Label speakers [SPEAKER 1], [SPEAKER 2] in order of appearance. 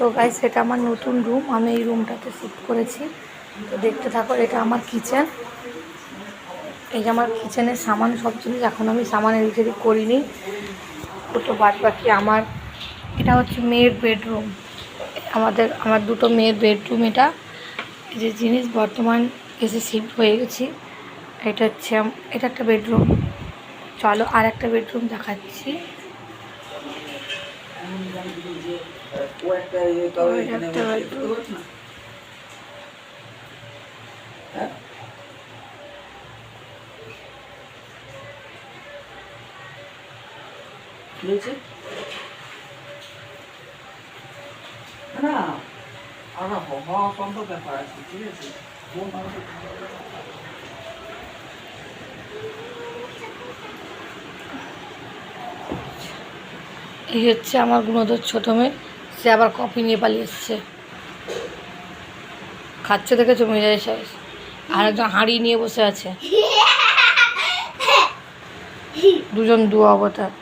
[SPEAKER 1] তো গাইস এটা আমার নতুন রুম আমি এই রুমটাতে শিফট করেছি। তো দেখতে থাকো, এটা আমার কিচেন এই যে আমার কিচেনের সামান, সব জিনিস এখন আমি সামান এদিক করিনি। দুটো বাদ বাকি আমার। এটা হচ্ছে মেয়ের বেডরুম আমাদের, আমার দুটো মেয়ের বেডরুম এটা। যে জিনিস, বর্তমান এসে শিফট হয়ে গেছি। এটা হচ্ছে এটা একটা বেডরুম চলো আর একটা বেডরুম দেখাচ্ছি।
[SPEAKER 2] ও একটা ইয়ে এখানে না? হ্যাঁ? কি হয়েছে? না আমরা হওয়া সম্ভব ব্যাপার আছে ঠিক আছে
[SPEAKER 1] এই হচ্ছে আমার গুণোদর ছোটো মেয়ে। সে আবার কফি নিয়ে পালিয়ে এসছে। খাচ্ছে দেখে দেখেছ যায় শেষ আর একজন হাঁড়ি নিয়ে বসে আছে। দুজন দু অবতার।